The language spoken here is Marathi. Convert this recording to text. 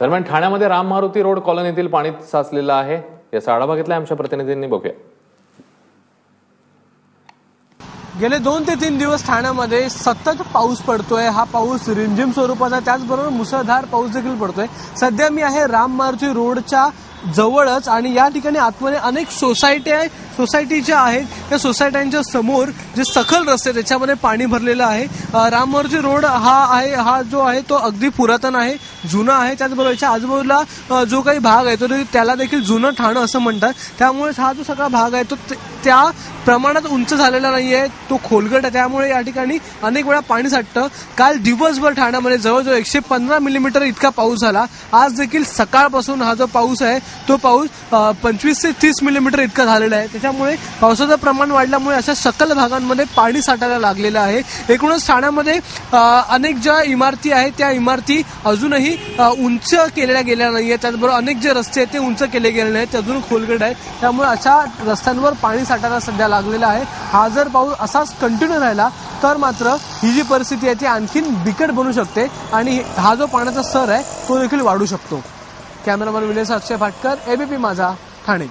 दरम्यान ठाण्यामध्ये राम मारुती रोड कॉलनीतील पाणी साचलेलं आहे. याचा आढावा घेतला आमच्या प्रतिनिधींनी. बघूया. गेले दोन ते तीन दिवस ठाण्यामध्ये सतत पाऊस पडतोय. हा पाऊस रिमझिम स्वरूपाचा त्याचबरोबर मुसळधार पाऊस देखील पडतोय. सध्या मी आहे राम मारुती रोडच्या जवळच आणि या ठिकाणी आतमध्ये अनेक सोसायटी आहे सोसायटी ज्या आहेत त्या सोसायट्यांच्या समोर जे सखल रस्ते त्याच्यामध्ये पाणी भरलेलं आहे. राम मारुती रोड हा आहे हा जो आहे तो अगदी पुरातन आहे. जुना आहे त्याचबरोबर याच्या आजूबाजूला जो काही भाग आहे तो त्याला देखील जुनं ठाणं असं म्हणतात. त्यामुळे हा जो सगळा भाग आहे तो त्या प्रमाणात उंच झालेला नाही आहे तो खोलगट आहे. त्यामुळे या ठिकाणी अनेक वेळा पाणी साठतं. काल दिवसभर ठाण्यामध्ये जवळजवळ एकशे पंधरा मिलीमीटर इतका पाऊस झाला. आज देखील सकाळपासून हा जो पाऊस आहे तो पाऊस पंचवीस ते तीस मिलीमीटर इतका झालेला आहे. त्याच्यामुळे पावसाचं प्रमाण वाढल्यामुळे अशा सकल भागांमध्ये पाणी साठायला लागलेलं आहे. एकूणच ठाण्यामध्ये अनेक ज्या इमारती आहेत त्या इमारती अजूनही की उंच केलेल्या गेल्या नाही आहे त्याचबरोबर अनेक जे रस्ते आहेत ते उंच केले गेले नाहीत. अजून खोलगट आहेत त्यामुळे अशा रस्त्यांवर पाणी साठायला सध्या लागलेला आहे. हा जर पाऊस असाच कंटिन्यू राहिला तर मात्र ही जी परिस्थिती आहे ती आणखीन बिकट बनू शकते आणि हा जो पाण्याचा स्तर आहे तो देखील वाढू शकतो. Cameraman Vinay Akshay Bhatkar ABP Majha Thane.